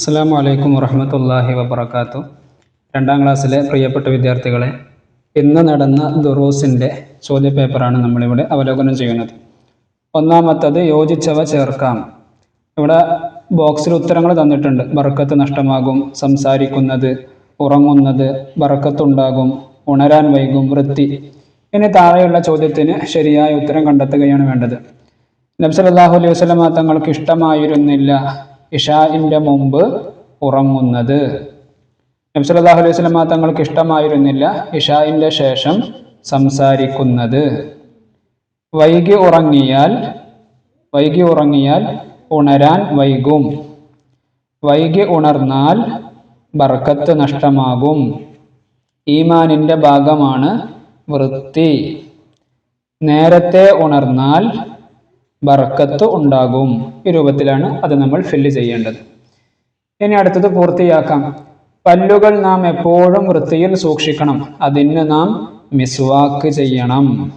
അസ്സാം വലൈക്കും വറഹമത്തല്ലാഹി വബർക്കാത്തു രണ്ടാം ക്ലാസ്സിലെ പ്രിയപ്പെട്ട വിദ്യാർത്ഥികളെ ഇന്ന് നടന്ന ദുറൂസിന്റെ ചോദ്യപേപ്പറാണ് നമ്മളിവിടെ അവലോകനം ചെയ്യുന്നത്. ഒന്നാമത്തത് യോജിച്ചവ ചേർക്കാം. ഇവിടെ ബോക്സിൽ ഉത്തരങ്ങൾ തന്നിട്ടുണ്ട്. ബറക്കത്ത് നഷ്ടമാകും സംസാരിക്കുന്നത് ഉറങ്ങുന്നത് ബറക്കത്തുണ്ടാകും ഉണരാൻ വൈകും വൃത്തി. ഇനി താഴെയുള്ള ചോദ്യത്തിന് ശരിയായ ഉത്തരം കണ്ടെത്തുകയാണ് വേണ്ടത്. നബ്സലാഹു അലൈഹി വസ്ലമ തങ്ങൾക്ക് ഇഷ്ടമായിരുന്നില്ല. ഇഷാഇന്റെ മുമ്പ് ഉറങ്ങുന്നത്. നബ്സലാഹു അലൈഹി വസല്ലമ തങ്ങൾക്ക് ഇഷ്ടമായിരുന്നില്ല ഇഷാഇന്റെ ശേഷം സംസാരിക്കുന്നത്. വൈകി ഉറങ്ങിയാൽ വൈകി ഉറങ്ങിയാൽ ഉണരാൻ വൈകും. വൈകി ഉണർന്നാൽ ബർക്കത്ത് നഷ്ടമാകും. ഈമാനിന്റെ ഭാഗമാണ് വൃത്തി. നേരത്തെ ഉണർന്നാൽ ബർക്കത്ത് ഉണ്ടാകും. ഈ രൂപത്തിലാണ് അത് നമ്മൾ ഫില്ല് ചെയ്യേണ്ടത്. ഇനി അടുത്തത് പൂർത്തിയാക്കാം. പല്ലുകൾ നാം എപ്പോഴും വൃത്തിയിൽ സൂക്ഷിക്കണം. അതിന് നാം മിസ്വാക്ക് ചെയ്യണം.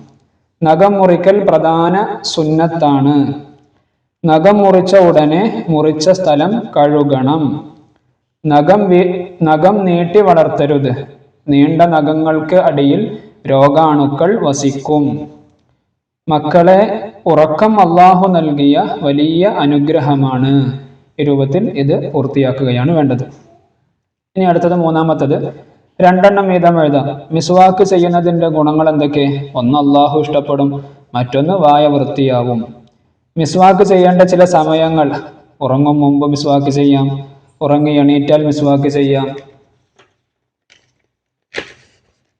നഖം മുറിക്കൽ പ്രധാന സുന്നത്താണ്. നഖം മുറിച്ച ഉടനെ മുറിച്ച സ്ഥലം കഴുകണം. നഖം നഖം നീട്ടി വളർത്തരുത്. നീണ്ട നഖങ്ങൾക്ക് അടിയിൽ രോഗാണുക്കൾ വസിക്കും. മക്കളെ ഉറക്കം അള്ളാഹു നൽകിയ വലിയ അനുഗ്രഹമാണ്. ഈ രൂപത്തിൽ ഇത് പൂർത്തിയാക്കുകയാണ് വേണ്ടത്. ഇനി അടുത്തത് മൂന്നാമത്തത്. രണ്ടെണ്ണം വീതം എഴുതാം. മിസ്വാക്ക് ചെയ്യുന്നതിന്റെ ഗുണങ്ങൾ എന്തൊക്കെ? ഒന്ന് അള്ളാഹു ഇഷ്ടപ്പെടും മറ്റൊന്ന് വായ വൃത്തിയാവും. മിസ്വാക്ക് ചെയ്യേണ്ട ചില സമയങ്ങൾ. ഉറങ്ങും മുമ്പ് മിസ്വാക്ക് ചെയ്യാം. ഉറങ്ങി എണീറ്റാൽ മിസ്വാക്ക് ചെയ്യാം.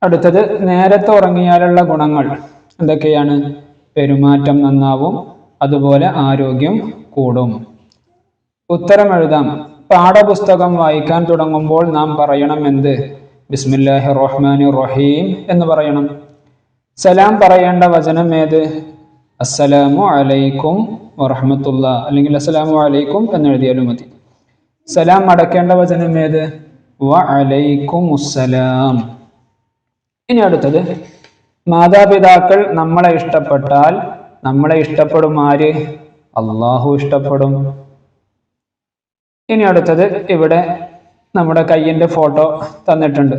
അടുത്തത് നേരത്തെ ഉറങ്ങിയാലുള്ള ഗുണങ്ങൾ എന്തൊക്കെയാണ്? പെരുമാറ്റം നന്നാവും അതുപോലെ ആരോഗ്യം കൂടും. ഉത്തരം എഴുതാം. പാഠപുസ്തകം വായിക്കാൻ തുടങ്ങുമ്പോൾ നാം പറയണം എന്ത് ബിസ്മില്ലാഹി റഹ്മാനി റഹീം എന്ന് പറയണം. സലാം പറയേണ്ട വചനം ഏത്? അസ്സലാമു അലൈക്കും വറഹമത്തുള്ള. അല്ലെങ്കിൽ അസ്സലാമു അലൈക്കും എന്ന് എഴുതിയാലും മതി. സലാം അടക്കേണ്ട വചനം ഏത്? വ അലൈക്കും ഇനി അടുത്തത്. മാതാപിതാക്കൾ നമ്മളെ ഇഷ്ടപ്പെട്ടാൽ നമ്മളെ ഇഷ്ടപ്പെടും ആര്? അള്ളാഹു ഇഷ്ടപ്പെടും. ഇനി അടുത്തത് ഇവിടെ നമ്മുടെ കയ്യിന്റെ ഫോട്ടോ തന്നിട്ടുണ്ട്.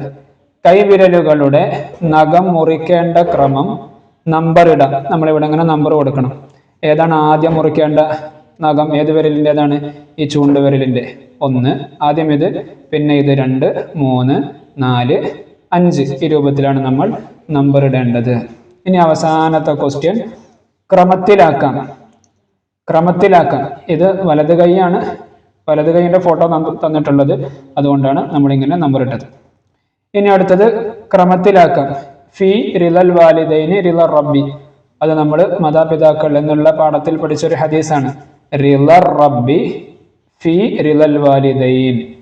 കൈവിരലുകളുടെ നഖം മുറിക്കേണ്ട ക്രമം നമ്പർ ഇടാം. നമ്മളിവിടെ ഇങ്ങനെ നമ്പർ കൊടുക്കണം. ഏതാണ് ആദ്യം മുറിക്കേണ്ട നഖം? ഏത് വിരലിന്റെതാണ്? ഈ ചൂണ്ട് വിരലിന്റെ ഒന്ന് ആദ്യം ഇത് പിന്നെ ഇത് രണ്ട് മൂന്ന് നാല് അഞ്ച് ഈ രൂപത്തിലാണ് നമ്മൾ നമ്പർ ഇടേണ്ടത്. ഇനി അവസാനത്തെ ക്വസ്റ്റ്യൻ ക്രമത്തിലാക്കാം. ക്രമത്തിലാക്കാം. ഇത് വലത് കൈയാണ്. വലത് കൈയിന്റെ ഫോട്ടോ തന്നിട്ടുള്ളത്. അതുകൊണ്ടാണ് നമ്മളിങ്ങനെ നമ്പർ ഇട്ടത്. ഇനി അടുത്തത് ക്രമത്തിലാക്കാം. ഫി റിലൽ വാലിദൈന് റില റബ്ബി. അത് നമ്മൾ മാതാപിതാക്കൾ എന്നുള്ള പാഠത്തിൽ പഠിച്ചൊരു ഹദീസാണ്. റിലർ റബ്ബി ഫി റിലൽ വാലിദൈൻ.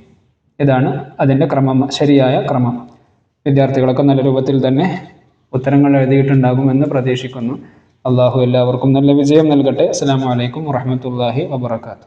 ഇതാണ് അതിന്റെ ക്രമം ശരിയായ ക്രമം. വിദ്യാർത്ഥികളൊക്കെ നല്ല രൂപത്തിൽ തന്നെ ഉത്തരങ്ങൾ എഴുതിയിട്ടുണ്ടാകുമെന്ന് പ്രതീക്ഷിക്കുന്നു. അള്ളാഹു എല്ലാവർക്കും നല്ല വിജയം നൽകട്ടെ. അസ്സാം വലൈക്കും വാഹമത്തല്ലാഹി വാബർക്കാത്തു